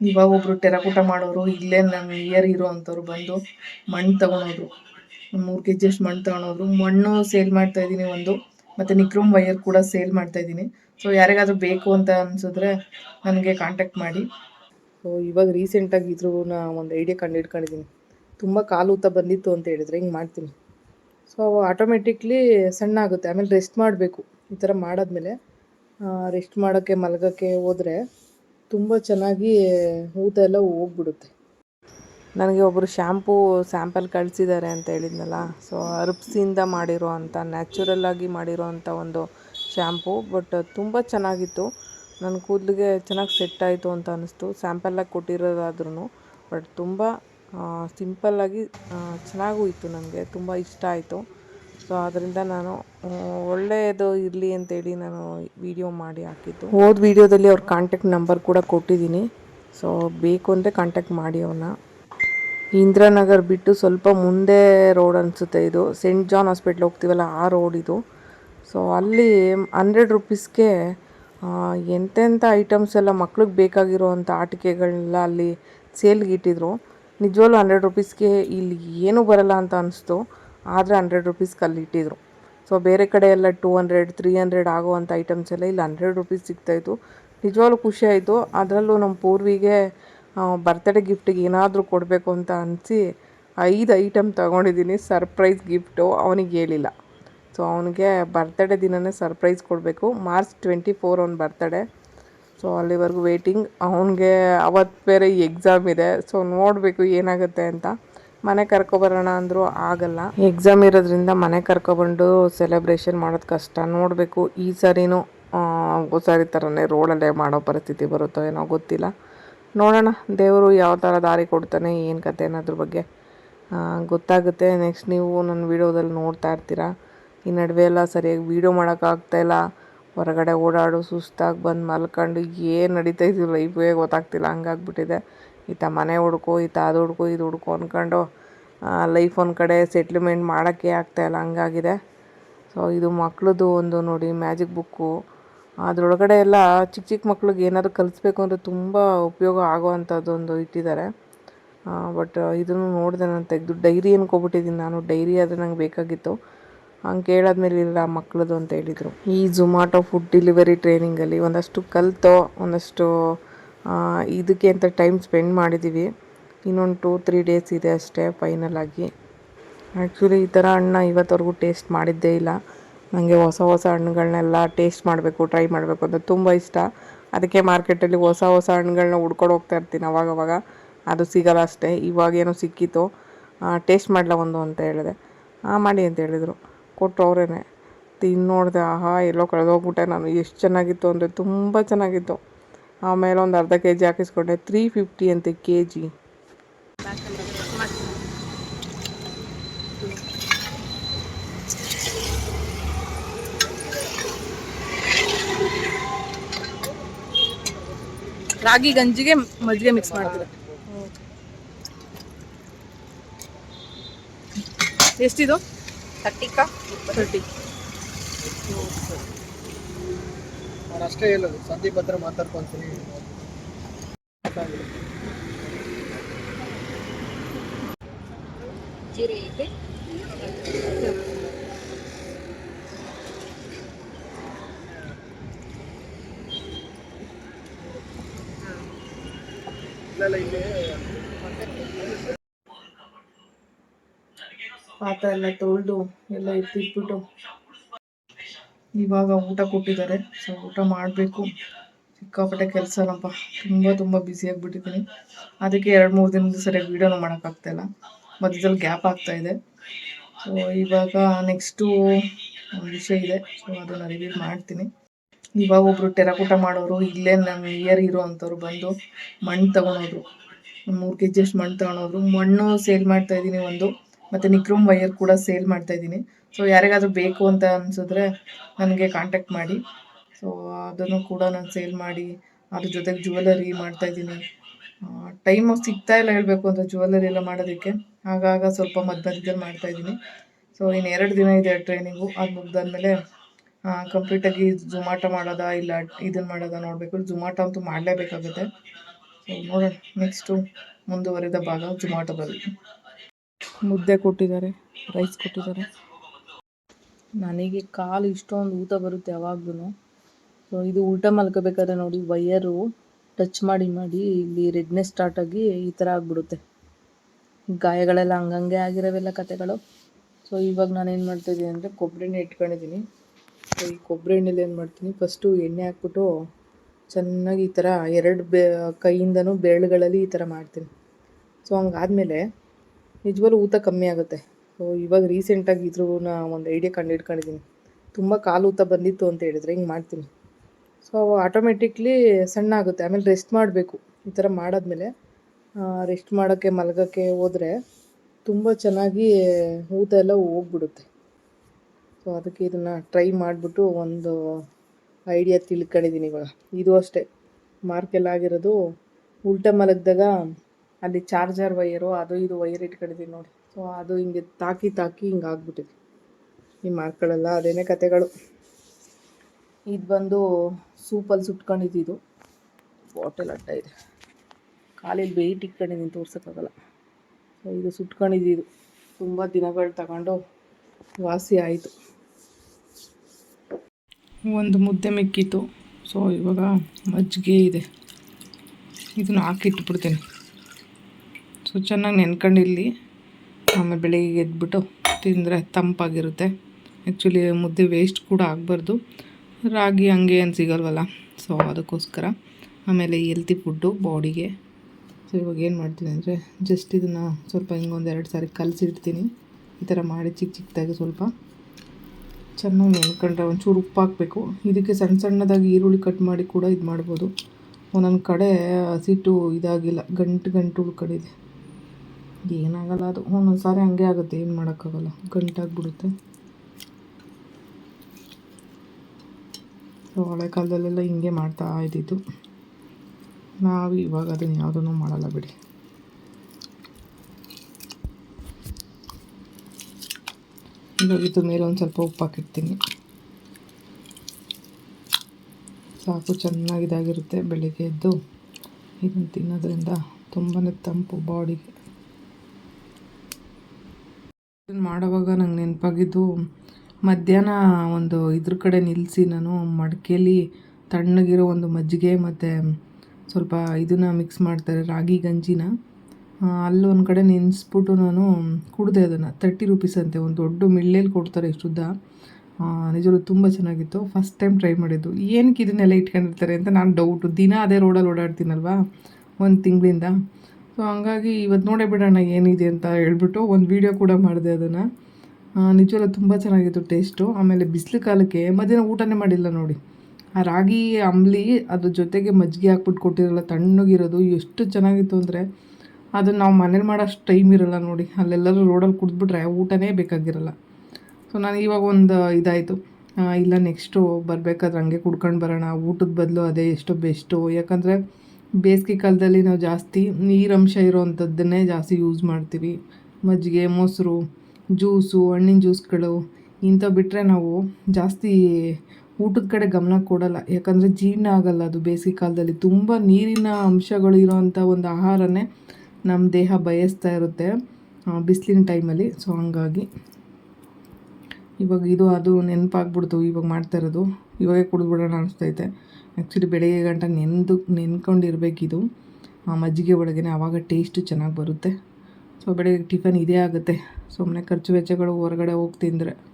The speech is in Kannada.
ಇವಾಗ ಒಬ್ರು ಟೆರಕೂಟ ಮಾಡೋರು, ಇಲ್ಲೇ ನಮ್ಮ ನಿಯರ್ ಇರೋ ಅಂಥವ್ರು ಬಂದು ಮಣ್ಣು ತಗೊಂಡೋದ್ರು. ಮೂರು ಕೆ ಜಿ ಅಷ್ಟು ಮಣ್ಣು ತಗೊಂಡೋದ್ರು. ಮಣ್ಣು ಸೇಲ್ ಮಾಡ್ತಾ ಇದ್ದೀನಿ ಒಂದು, ಮತ್ತು ನಿಕ್ರೋಮ್ ವೈಯರ್ ಕೂಡ ಸೇಲ್ ಮಾಡ್ತಾ ಇದ್ದೀನಿ. ಸೊ ಯಾರಿಗಾದರೂ ಬೇಕು ಅಂತ ಅನಿಸಿದ್ರೆ ನನಗೆ ಕಾಂಟ್ಯಾಕ್ಟ್ ಮಾಡಿ. ಸೊ ಇವಾಗ ರೀಸೆಂಟಾಗಿ ಇದ್ರೂ ನಾ ಒಂದು ಐಡಿಯಾ ಕಂಡು ಹಿಡ್ಕೊಂಡಿದ್ದೀನಿ ತುಂಬ ಕಾಲು ಊತ ಬಂದಿತ್ತು ಅಂತ ಹೇಳಿದ್ರೆ ಹಿಂಗೆ ಮಾಡ್ತೀನಿ. ಸೊ ಆಟೋಮೆಟಿಕ್ಲಿ ಸಣ್ಣ ಆಗುತ್ತೆ. ಆಮೇಲೆ ರೆಸ್ಟ್ ಮಾಡಬೇಕು. ಈ ಥರ ಮಾಡಾದ್ಮೇಲೆ ರೆಸ್ಟ್ ಮಾಡೋಕ್ಕೆ, ಮಲಗೋಕ್ಕೆ ಹೋದರೆ ತುಂಬ ಚೆನ್ನಾಗಿ ಊತ ಎಲ್ಲ ಹೋಗ್ಬಿಡುತ್ತೆ. ನನಗೆ ಒಬ್ಬರು ಶ್ಯಾಂಪೂ ಸ್ಯಾಂಪಲ್ ಕಳಿಸಿದ್ದಾರೆ ಅಂತ ಹೇಳಿದ್ನಲ್ಲ ಸೊ ಅರ್ಬ್ಸಿಂದ ಮಾಡಿರೋ ಅಂಥ ನ್ಯಾಚುರಲ್ ಆಗಿ ಮಾಡಿರೋ ಅಂಥ ಒಂದು ಶ್ಯಾಂಪು ಬಟ್ ತುಂಬ ಚೆನ್ನಾಗಿತ್ತು. ನನ್ನ ಕೂದಲಿಗೆ ಚೆನ್ನಾಗಿ ಸೆಟ್ ಆಯಿತು ಅಂತ ಅನ್ನಿಸ್ತು. ಸ್ಯಾಂಪಲ್ಲಾಗಿ ಕೊಟ್ಟಿರೋದಾದ್ರೂ ಬಟ್ ತುಂಬ ಸಿಂಪಲ್ಲಾಗಿ ಚೆನ್ನಾಗೂ ಇತ್ತು ನನಗೆ, ತುಂಬ ಇಷ್ಟ ಆಯಿತು. ಸೊ ಅದರಿಂದ ನಾನು ಒಳ್ಳೆಯದು ಇರಲಿ ಅಂತೇಳಿ ನಾನು ವಿಡಿಯೋ ಮಾಡಿ ಹಾಕಿದ್ದು. ಹೋದ ವಿಡಿಯೋದಲ್ಲಿ ಅವ್ರ ಕಾಂಟ್ಯಾಕ್ಟ್ ನಂಬರ್ ಕೂಡ ಕೊಟ್ಟಿದ್ದೀನಿ. ಸೊ ಬೇಕು ಅಂದರೆ ಕಾಂಟ್ಯಾಕ್ಟ್ ಮಾಡಿ ಅವನ್ನ ಇಂದಿರಾನಗರ್ ಬಿಟ್ಟು ಸ್ವಲ್ಪ ಮುಂದೆ ರೋಡ್ ಅನಿಸುತ್ತೆ ಇದು. ಸೆಂಟ್ ಜಾನ್ ಹಾಸ್ಪಿಟ್ಲ್ ಹೋಗ್ತೀವಲ್ಲ, ಆ ರೋಡ್ ಇದು. ಸೊ ಅಲ್ಲಿ ಹಂಡ್ರೆಡ್ ರುಪೀಸ್ಗೆ ಎಂತೆಂಥ ಐಟಮ್ಸ್ ಎಲ್ಲ ಮಕ್ಳಿಗೆ ಬೇಕಾಗಿರೋವಂಥ ಆಟಿಕೆಗಳನ್ನೆಲ್ಲ ಅಲ್ಲಿ ಸೇಲ್ಗೆ ಇಟ್ಟಿದ್ರು. ನಿಜವಾಗ್ಲೂ ಹಂಡ್ರೆಡ್ ರುಪೀಸ್ಗೆ ಇಲ್ಲಿ ಏನೂ ಬರಲ್ಲ ಅಂತ ಅನಿಸ್ತು. ಆದರೆ ಹಂಡ್ರೆಡ್ ರುಪೀಸ್ಗೆ ಅಲ್ಲಿ ಇಟ್ಟಿದ್ರು. ಸೊ ಬೇರೆ ಕಡೆ ಎಲ್ಲ ಟೂ ಹಂಡ್ರೆಡ್ ತ್ರೀ ಹಂಡ್ರೆಡ್ ಆಗುವಂಥ ಐಟಮ್ಸ್ ಎಲ್ಲ ಇಲ್ಲಿ. ಹಂಡ್ರೆಡ್ ರುಪೀಸ್ ಸಿಗ್ತಾಯಿತ್ತು ನಿಜವಾಗ್ಲೂ ಖುಷಿ ಆಯಿತು. ಅದರಲ್ಲೂ ನಮ್ಮ ಪೂರ್ವಿಗೆ ಬರ್ತ್ಡೇ ಗಿಫ್ಟಿಗೆ ಏನಾದರೂ ಕೊಡಬೇಕು ಅಂತ ಅನಿಸಿ ಐದು ಐಟಮ್ ತೊಗೊಂಡಿದ್ದೀನಿ. ಸರ್ಪ್ರೈಸ್ ಗಿಫ್ಟು ಅವನಿಗೆ ಹೇಳಿಲ್ಲ. ಸೊ ಅವನಿಗೆ ಬರ್ತ್ಡೇ ದಿನವೇ ಸರ್ಪ್ರೈಸ್ ಕೊಡಬೇಕು. ಮಾರ್ಚ್ ಟ್ವೆಂಟಿ ಫೋರ್ ಅವ್ನ ಬರ್ತಡೇ ಸೊ ಅಲ್ಲಿವರೆಗೂ ವೇಟಿಂಗ್ ಅವನಿಗೆ ಅವತ್ತು ಬೇರೆ ಎಕ್ಸಾಮ್ ಇದೆ. ಸೊ ನೋಡಬೇಕು ಏನಾಗುತ್ತೆ ಅಂತ. ಮನೆ ಕರ್ಕೊಬರೋಣ ಅಂದರೂ ಆಗಲ್ಲ. ಎಕ್ಸಾಮ್ ಇರೋದ್ರಿಂದ ಮನೆ ಕರ್ಕೊಬಂದು ಸೆಲೆಬ್ರೇಷನ್ ಮಾಡೋದು ಕಷ್ಟ. ನೋಡಬೇಕು ಈ ಸಾರಿನೂ ಸಾರಿ ಥರನೇ ರೋಡಲ್ಲೇ ಮಾಡೋ ಪರಿಸ್ಥಿತಿ ಬರುತ್ತೋ ಏನೋ ಗೊತ್ತಿಲ್ಲ. ನೋಡೋಣ, ದೇವರು ಯಾವ ಥರ ದಾರಿ ಕೊಡ್ತಾನೆ, ಏನು ಕತೆ ಅನ್ನೋದ್ರ ಬಗ್ಗೆ ಗೊತ್ತಾಗುತ್ತೆ. ನೆಕ್ಸ್ಟ್ ನೀವು ನನ್ನ ವೀಡಿಯೋದಲ್ಲಿ ನೋಡ್ತಾ ಇರ್ತೀರಾ. ಈ ನಡುವೆ ಎಲ್ಲ ಸರಿಯಾಗಿ ವೀಡಿಯೋ ಮಾಡೋಕ್ಕಾಗ್ತಾಯಿಲ್ಲ ಹೊರಗಡೆ ಓಡಾಡು, ಸುಸ್ತಾಗಿ ಬಂದು ಮಲ್ಕೊಂಡು, ಏನು ನಡೀತಾ ಇದ್ದೀವಿ ಲೈಫೇ ಗೊತ್ತಾಗ್ತಿಲ್ಲ. ಹಂಗಾಗ್ಬಿಟ್ಟಿದೆ. ಈತ ಮನೆ ಹುಡ್ಕೋ, ಈತ ಅದು ಹುಡುಕು, ಇದು ಹುಡುಕು ಅಂದ್ಕೊಂಡು ಲೈಫ್ ಒಂದು ಕಡೆ ಸೆಟ್ಲ್ಮೆಂಟ್ ಮಾಡೋಕ್ಕೆ ಆಗ್ತಾಯಿಲ್ಲ ಹಂಗಾಗಿದೆ. ಸೊ ಇದು ಮಕ್ಳದ್ದು ಒಂದು ನೋಡಿ ಮ್ಯಾಜಿಕ್ ಬುಕ್ಕು ಅದರೊಳಗಡೆ ಎಲ್ಲ ಚಿಕ್ಕ ಚಿಕ್ಕ ಮಕ್ಳಿಗೆ ಏನಾದರೂ ಕಲಿಸ್ಬೇಕು ಅಂದರೆ ತುಂಬ ಉಪಯೋಗ ಆಗೋವಂಥದ್ದು ಒಂದು ಇಟ್ಟಿದ್ದಾರೆ. ಬಟ್ ಇದನ್ನು ನೋಡಿದೆ ನಾನು ತೆಗೆದು ಡೈರಿ ಅನ್ಕೊಬಿಟ್ಟಿದ್ದೀನಿ. ನಾನು ಡೈರಿ ಆದರೆ ನಂಗೆ ಬೇಕಾಗಿತ್ತು. ಹಂಗೆ ಕೇಳಾದ್ಮೇಲೆ ಇಲ್ಲ ಮಕ್ಳದು ಅಂತ ಹೇಳಿದರು. ಈ ಝೊಮ್ಯಾಟೊ ಫುಡ್ ಡೆಲಿವರಿ ಟ್ರೈನಿಂಗಲ್ಲಿ ಒಂದಷ್ಟು ಕಲಿತೋ, ಒಂದಷ್ಟು ಇದಕ್ಕೆ ಅಂತ ಟೈಮ್ ಸ್ಪೆಂಡ್ ಮಾಡಿದ್ದೀವಿ ಇನ್ನೊಂದು ಟೂ ತ್ರೀ ಡೇಸ್ ಇದೆ ಅಷ್ಟೇ ಫೈನಲ್ ಆಗಿ. ಆ್ಯಕ್ಚುಲಿ ಈ ಥರ ಹಣ್ಣ ಇವತ್ತವರೆಗೂ ಟೇಸ್ಟ್ ಮಾಡಿದ್ದೇ ಇಲ್ಲ. ನನಗೆ ಹೊಸ ಹೊಸ ಹಣ್ಣುಗಳನ್ನೆಲ್ಲ ಟೇಸ್ಟ್ ಮಾಡಬೇಕು ಟ್ರೈ ಮಾಡಬೇಕು ಅಂತ ತುಂಬ ಇಷ್ಟ. ಅದಕ್ಕೆ ಮಾರ್ಕೆಟಲ್ಲಿ ಹೊಸ ಹೊಸ ಹಣ್ಣುಗಳನ್ನ ಹುಡ್ಕೊಂಡು ಹೋಗ್ತಾ ಇರ್ತೀನಿ ಅವಾಗವಾಗ ಅದು ಸಿಗಲ್ಲ ಅಷ್ಟೇ. ಇವಾಗೇನೋ ಸಿಕ್ಕಿತ್ತು. ಟೇಸ್ಟ್ ಮಾಡಲ ಒಂದು ಅಂತ ಹೇಳಿದೆ. ಹಾಂ ಮಾಡಿ ಅಂತ ಹೇಳಿದರು. ಕೊಟ್ಟರು ಅವರೇ ತಿನ್ನೋಡಿದೆ ನೋಡಿದೆ ಆಹಾ, ಎಲ್ಲೋ ಕಳೆದೋಗ್ಬಿಟ್ಟೆ ನಾನು. ಎಷ್ಟು ಚೆನ್ನಾಗಿತ್ತು ಅಂದರೆ ತುಂಬ ಚೆನ್ನಾಗಿತ್ತು. ಆಮೇಲೆ ಒಂದು ಅರ್ಧ ಕೆ ಜಿ ಹಾಕಿಸ್ಕೊಂಡೆ. ತ್ರೀ ಫಿಫ್ಟಿ ಅಂತೆ ಕೆ ಜಿ ರಾಗಿ ಗಂಜಿಗೆ ಮಜ್ಜಿಗೆ ಮಿಕ್ಸ್ ಮಾಡ್ತೀರ? ಎಷ್ಟಿದು? ತರ್ಟಿಕ ತರ್ಟಿ. ನಾನು ಅಷ್ಟೇ ಹೇಳೋದು. ಸಂದೀಪ್ ಹತ್ರ ಮಾತಾಡ್ಕೊಂತೀನಿ. ಪಾತ್ರೆ ಎಲ್ಲ ತೊಳೆದು ಎಲ್ಲ ಎತ್ತಿಟ್ಬಿಟ್ಟು ಇವಾಗ ಊಟ ಕೊಟ್ಟಿದ್ದಾರೆ. ಸೊ ಊಟ ಮಾಡಬೇಕು. ಸಿಕ್ಕಾಪಟ್ಟೆ ಕೆಲಸ ಅಲ್ಲಪ್ಪ ತುಂಬ ತುಂಬ ಬ್ಯುಸಿ ಆಗಿಬಿಟ್ಟಿದ್ದೀನಿ. ಅದಕ್ಕೆ ಎರಡು, ಮೂರು ದಿನದ ಸರಿಯಾಗಿ ವೀಡಿಯೋನು ಮಾಡೋಕ್ಕಾಗ್ತಾಯಿಲ್ಲ ಮಧ್ಯದಲ್ಲಿ ಗ್ಯಾಪ್ ಆಗ್ತಾ ಇದೆ. ಸೊ ಇವಾಗ ನೆಕ್ಸ್ಟು ಒಂದು ವಿಷಯ ಇದೆ. ಸೊ ಅದನ್ನು ರಿವೀಲ್ ಮಾಡ್ತೀನಿ. ಇವಾಗ ಒಬ್ಬರು ಟೆರಕೂಟ ಮಾಡೋರು, ಇಲ್ಲೇ ನಮ್ಮ ಇಯರ್ ಇರೋ ಅಂಥವ್ರು ಬಂದು ಮಣ್ಣು ತಗೊಳೋದ್ರು ಮೂರು ಕೆ ಜಿ ಅಷ್ಟು ಮಣ್ಣು ತಗೊಳೋದ್ರು ಮಣ್ಣು ಸೇಲ್ ಮಾಡ್ತಾ ಇದ್ದೀನಿ ಒಂದು. ಮತ್ತು ನಿಕ್ರೋಮ್ ವೈಯರ್ ಕೂಡ ಸೇಲ್ ಮಾಡ್ತಾ ಇದ್ದೀನಿ. ಸೊ ಯಾರಿಗಾದರೂ ಬೇಕು ಅಂತ ಅನಿಸಿದ್ರೆ ನನಗೆ ಕಾಂಟ್ಯಾಕ್ಟ್ ಮಾಡಿ. ಸೊ ಅದನ್ನು ಕೂಡ ನಾನು ಸೇಲ್ ಮಾಡಿ, ಅದ್ರ ಜೊತೆಗೆ ಜ್ಯುವೆಲರಿ ಮಾಡ್ತಾ ಇದ್ದೀನಿ. ಟೈಮು ಸಿಗ್ತಾ ಇಲ್ಲ ಹೇಳಬೇಕು ಅಂತ ಜುವೆಲರಿ ಎಲ್ಲ ಮಾಡೋದಕ್ಕೆ. ಆಗಾಗ ಸ್ವಲ್ಪ ಮಧ್ಯ ಮಧ್ಯದಲ್ಲಿ ಮಾಡ್ತಾ ಇದ್ದೀನಿ. ಸೊ ಇನ್ನು ಎರಡು ದಿನ ಇದೆ ಟ್ರೈನಿಂಗು ಅದು ಮುಗ್ದಾದ್ಮೇಲೆ ಕಂಪ್ಲೀಟಾಗಿ ಝುಮಾಟೊ ಮಾಡೋದಾ ಇಲ್ಲ ಇದನ್ನು ಮಾಡೋದಾ ನೋಡಬೇಕು. ಝುಮಾಟೋ ಅಂತೂ ಮಾಡಲೇಬೇಕಾಗುತ್ತೆ. ಸೊ ನೋಡೋಣ. ನೆಕ್ಸ್ಟು ಮುಂದುವರೆದ ಭಾಗ ಜೊಮಾಟೊದಲ್ಲಿ ಮುದ್ದೆ ಕೊಟ್ಟಿದ್ದಾರೆ ರೈಸ್ ಕೊಟ್ಟಿದ್ದಾರೆ. ನನಗೆ ಕಾಲು ಇಷ್ಟೊಂದು ಊತ ಬರುತ್ತೆ ಯಾವಾಗ್ಲೂ ಸೊ ಇದು ಉಲ್ಟಾ ಮಲ್ಕೋಬೇಕಾದ್ರೆ ನೋಡಿ ವೈಯರು ಟಚ್ ಮಾಡಿ ಮಾಡಿ ಇಲ್ಲಿ ರೆಡ್ನೆಸ್ ಸ್ಟಾರ್ಟ್ ಆಗಿ ಈ ಥರ ಆಗಿಬಿಡುತ್ತೆ. ಗಾಯಗಳೆಲ್ಲ ಹಂಗಂಗೆ ಆಗಿರೋವೆಲ್ಲ ಕತೆಗಳು ಸೊ ಇವಾಗ ನಾನು ಏನು ಮಾಡ್ತಾಯಿದ್ದೀನಿ ಅಂದರೆ ಕೊಬ್ಬರಿ ಎಣ್ಣೆ ಇಟ್ಕೊಂಡಿದ್ದೀನಿ. ಸೊ ಈ ಕೊಬ್ಬರಿ ಎಣ್ಣೆಲಿ ಏನು ಮಾಡ್ತೀನಿ ಫಸ್ಟು ಎಣ್ಣೆ ಹಾಕ್ಬಿಟ್ಟು ಚೆನ್ನಾಗಿ ಈ ಥರ ಎರಡು ಬೇ ಕೈಯಿಂದನೂ ಬೆರಳುಗಳಲ್ಲಿ ಈ ಥರ ಮಾಡ್ತೀನಿ. ಸೊ ಹಂಗಾದ್ಮೇಲೆ ನಿಜವಾಗ್ಲೂ ಊತ ಕಮ್ಮಿ ಆಗುತ್ತೆ. ಸೊ ಇವಾಗ ರೀಸೆಂಟಾಗಿ ಇದ್ರ ಒಂದು ಐಡಿಯಾ ಕಂಡು ಹಿಡ್ಕೊಂಡಿದ್ದೀನಿ ತುಂಬ ಕಾಲು ಊತ ಬಂದಿತ್ತು ಅಂತ ಹೇಳಿದ್ರೆ ಹಿಂಗೆ ಮಾಡ್ತೀನಿ. ಸೊ ಆಟೋಮೆಟಿಕ್ಲಿ ಸಣ್ಣ ಆಗುತ್ತೆ. ಆಮೇಲೆ ರೆಸ್ಟ್ ಮಾಡಬೇಕು. ಈ ಥರ ಮಾಡಾದ್ಮೇಲೆ ರೆಸ್ಟ್ ಮಾಡೋಕ್ಕೆ, ಮಲಗೋಕ್ಕೆ ಹೋದರೆ ತುಂಬ ಚೆನ್ನಾಗಿ ಊತ ಎಲ್ಲ ಹೋಗ್ಬಿಡುತ್ತೆ. ಸೊ ಅದಕ್ಕೆ ಇದನ್ನು ಟ್ರೈ ಮಾಡಿಬಿಟ್ಟು ಒಂದು ಐಡಿಯಾ ತಿಳ್ಕೊಂಡಿದ್ದೀನಿ ಇವಾಗ. ಇದು ಅಷ್ಟೇ. ಮಾರ್ಕೆಲ್ಲ ಆಗಿರೋದು, ಉಲ್ಟಾ ಮಲಗಿದಾಗ ಅಲ್ಲಿ ಚಾರ್ಜರ್ ವೈಯರು ಅದು ಇದು ವೈರ್ ಇಟ್ಕೊಂಡಿದ್ದೀನಿ ನೋಡಿ. ಸೊ ಅದು ಹಿಂಗೆ ತಾಕಿ ತಾಕಿ ಹಿಂಗೆ ಆಗ್ಬಿಟ್ಟಿದೆ. ಈ ಮಾರ್ಕ್ಗಳೆಲ್ಲ, ಅದೇನೇ ಕತೆಗಳು. ಇದು ಬಂದು ಸೂಪಲ್ಲಿ ಸುಟ್ಕೊಂಡಿದ್ದು ಬಾಟಲ್ ಅಡ್ಡ ಇದೆ. ಕಾಲಿಗೆ ವೆಯ್ಟ್ ಇಟ್ಕೊಂಡಿದ್ದೀನಿ, ತೋರ್ಸೋಕ್ಕಾಗಲ್ಲ. ಸೊ ಇದು ಸುಟ್ಕೊಂಡಿದ್ದು ತುಂಬ ದಿನಗಳು ತಗೊಂಡು ವಾಸಿ ಆಯಿತು. ಒಂದು ಮುದ್ದೆ ಮಿಕ್ಕಿತ್ತು. ಸೊ ಇವಾಗ ಮಜ್ಜಿಗೆ ಇದೆ. ಇದನ್ನು ಹಾಕಿಟ್ಬಿಡ್ತೀನಿ. ಸೊ ಚೆನ್ನಾಗಿ ನೆನ್ಕೊಂಡಿರಲಿ ಆಮೇಲೆ ಬೆಳಿಗ್ಗೆ ಎದ್ಬಿಟ್ಟು ತಿಂದರೆ ತಂಪಾಗಿರುತ್ತೆ. ಆ್ಯಕ್ಚುಲಿ ಮುದ್ದೆ ವೇಸ್ಟ್ ಕೂಡ ಆಗಬಾರ್ದು. ರಾಗಿ, ಹಂಗೆ ಏನು ಸಿಗಲ್ವಲ್ಲ. ಸೊ ಅದಕ್ಕೋಸ್ಕರ ಆಮೇಲೆ ಎಲ್ತಿ ಫುಡ್ಡು ಬಾಡಿಗೆ. ಸೊ ಇವಾಗ ಏನು ಮಾಡ್ತೀನಿ ಅಂದರೆ ಜಸ್ಟ್ ಇದನ್ನು ಸ್ವಲ್ಪ ಹಿಂಗೊಂದು ಎರಡು ಸಾರಿ ಕಲಸಿಡ್ತೀನಿ. ಈ ಥರ ಮಾಡಿ ಚಿಕ್ಕ ಚಿಕ್ಕದಾಗಿ ಸ್ವಲ್ಪ ಚೆನ್ನಾಗಿ ನೆನ್ಕೊಂಡ್ರೆ ಒಂಚೂರು ಉಪ್ಪು ಹಾಕಬೇಕು. ಇದಕ್ಕೆ ಸಣ್ಣ ಸಣ್ಣದಾಗಿ ಈರುಳ್ಳಿ ಕಟ್ ಮಾಡಿ ಕೂಡ ಇದು ಮಾಡ್ಬೋದು. ಒಂದೊಂದು ಕಡೆ ಹಸಿಟ್ಟು ಇದಾಗಿಲ್ಲ, ಗಂಟು ಗಂಟು ಉಳ್ಕೊಂಡಿದೆ. ಏನಾಗಲ್ಲ, ಅದು ಒಂದೊಂದು ಸಾರಿ ಹಂಗೆ ಆಗುತ್ತೆ, ಏನು ಮಾಡೋಕ್ಕಾಗಲ್ಲ, ಗಂಟಾಗ್ಬಿಡುತ್ತೆ. ಸೊ, ಹಳೆ ಕಾಲದಲ್ಲೆಲ್ಲ ಹಿಂಗೆ ಮಾಡ್ತಾ ಇದ್ದಿದ್ದು. ನಾವು ಇವಾಗ ಅದನ್ನು ಯಾವುದನ್ನು ಮಾಡಲ್ಲ ಬಿಡಿ. ಇವಾಗ ಇದ್ರ ಮೇಲೆ ಒಂದು ಸ್ವಲ್ಪ ಉಪ್ಪು ಹಾಕಿರ್ತೀನಿ ಸಾಕು ಚೆನ್ನಾಗಿ ಇದಾಗಿರುತ್ತೆ ಬೆಳಿಗ್ಗೆ ಎದ್ದು. ಇದನ್ನು ತಿನ್ನೋದ್ರಿಂದ ತುಂಬಾ ತಂಪು, ಬಾಡಿಗೆ. ಇದನ್ನು ಮಾಡೋವಾಗ ನಂಗೆ ನೆನಪಾಗಿದ್ದು, ಮಧ್ಯಾಹ್ನ ಒಂದು ಇದ್ರ ಕಡೆ ನಿಲ್ಲಿಸಿ ನಾನು ಮಡಿಕೆಯಲ್ಲಿ ತಣ್ಣಗಿರೋ ಒಂದು ಮಜ್ಜಿಗೆ ಮತ್ತು ಸ್ವಲ್ಪ ಇದನ್ನು ಮಿಕ್ಸ್ ಮಾಡ್ತಾರೆ, ರಾಗಿ ಗಂಜಿನ. ಅಲ್ಲೊಂದು ಕಡೆ ನೆನೆಸ್ಬಿಟ್ಟು ನಾನು ಕುಡಿದೆ ಅದನ್ನು. ತರ್ಟಿ ರುಪೀಸ್ ಅಂತೆ, ಒಂದು ದೊಡ್ಡ ಮಿಳ್ಳೆಲಿ ಕೊಡ್ತಾರೆ ಇಷ್ಟುದ್ದ. ನಿಜವಾಗ್ಲೂ ತುಂಬ ಚೆನ್ನಾಗಿತ್ತು. ಫಸ್ಟ್ ಟೈಮ್ ಟ್ರೈ ಮಾಡಿದ್ದು. ಏನಕ್ಕೆ ಇದನ್ನೆಲ್ಲ ಇಟ್ಕೊಂಡಿರ್ತಾರೆ ಅಂತ ನಾನು ಡೌಟು ದಿನ ಅದೇ ರೋಡಲ್ಲಿ ಓಡಾಡ್ತೀನಲ್ವಾ? ಒಂದು ತಿಂಗಳಿಂದ. ಸೊ ಹಂಗಾಗಿ ಇವತ್ತು ನೋಡೇ ಬಿಡೋಣ ಏನಿದೆ ಅಂತ ಹೇಳ್ಬಿಟ್ಟು ಒಂದು ವೀಡಿಯೋ ಕೂಡ ಮಾಡಿದೆ ಅದನ್ನು. ನಿಜವಾಗ ತುಂಬ ಚೆನ್ನಾಗಿತ್ತು ಟೇಸ್ಟು ಆಮೇಲೆ ಬಿಸಿಲು ಕಾಲಕ್ಕೆ ಮಧ್ಯಾಹ್ನ ಊಟನೇ ಮಾಡಿಲ್ಲ ನೋಡಿ. ಆ ರಾಗಿ, ಅಂಬ್ಲಿ ಅದ್ರ ಜೊತೆಗೆ ಮಜ್ಜಿಗೆ ಹಾಕ್ಬಿಟ್ಟು ಕೊಟ್ಟಿರಲ್ಲ, ತಣ್ಣಗಿರೋದು ಎಷ್ಟು ಚೆನ್ನಾಗಿತ್ತು ಅಂದರೆ ಅದನ್ನು ನಾವು ಮನೇಲಿ ಮಾಡೋಷ್ಟು ಟೈಮ್ ಇರಲ್ಲ ನೋಡಿ. ಅಲ್ಲೆಲ್ಲರೂ ರೋಡಲ್ಲಿ ಕುಡಿದ್ಬಿಟ್ರೆ ಊಟನೇ ಬೇಕಾಗಿರಲ್ಲ. ಸೊ ನಾನು ಇವಾಗ ಒಂದು ಇದಾಯಿತು. ಇಲ್ಲ ನೆಕ್ಸ್ಟು ಬರಬೇಕಾದ್ರೆ ಹಂಗೆ ಕುಡ್ಕೊಂಡು ಬರೋಣ. ಊಟದ ಬದಲು ಅದೇ ಎಷ್ಟೋ ಬೆಸ್ಟು ಯಾಕಂದರೆ ಬೇಸಿಗೆ ಕಾಲದಲ್ಲಿ ನಾವು ಜಾಸ್ತಿ ನೀರಂಶ ಇರೋವಂಥದ್ದನ್ನೇ ಜಾಸ್ತಿ ಯೂಸ್ ಮಾಡ್ತೀವಿ. ಮಜ್ಜಿಗೆ, ಮೊಸರು ಜ್ಯೂಸು ಹಣ್ಣಿನ ಜ್ಯೂಸ್ಗಳು ಇಂಥವು ಬಿಟ್ಟರೆ ನಾವು ಜಾಸ್ತಿ ಊಟದ ಕಡೆ ಗಮನ ಕೊಡಲ್ಲ. ಯಾಕಂದರೆ ಜೀರ್ಣ ಆಗಲ್ಲ ಅದು ಬೇಸಿಗೆ ಕಾಲದಲ್ಲಿ. ತುಂಬ ನೀರಿನ ಅಂಶಗಳು ಇರೋವಂಥ ಒಂದು ಆಹಾರನೇ ನಮ್ಮ ದೇಹ ಬಯಸ್ತಾ ಇರುತ್ತೆ ಬಿಸಿಲಿನ ಟೈಮಲ್ಲಿ ಸೊ ಹಂಗಾಗಿ ಇವಾಗ ಇದು ಅದು ನೆನಪಾಗ್ಬಿಡ್ತು ಇವಾಗ ಮಾಡ್ತಾ ಇರೋದು. ಇವಾಗೇ ಕುಡಿದ್ಬಿಡೋಣ ಅನಿಸ್ತೈತೆ. ಆ್ಯಕ್ಚುಲಿ ಬೆಳಗ್ಗೆ ಗಂಟ ನೆಂದು, ನೆನ್ಕೊಂಡಿರ್ಬೇಕಿದು. ಆ ಮಜ್ಜಿಗೆ ಒಳಗೇ ಆವಾಗ ಟೇಸ್ಟು ಚೆನ್ನಾಗಿ ಬರುತ್ತೆ. ಸೊ ಬೆಳಗ್ಗೆ ಟಿಫನ್ ಇದೇ ಆಗುತ್ತೆ. ಸುಮ್ಮನೆ ಖರ್ಚು ವೆಚ್ಚಗಳು ಹೊರಗಡೆ ಹೋಗಿ ತಿಂದರೆ.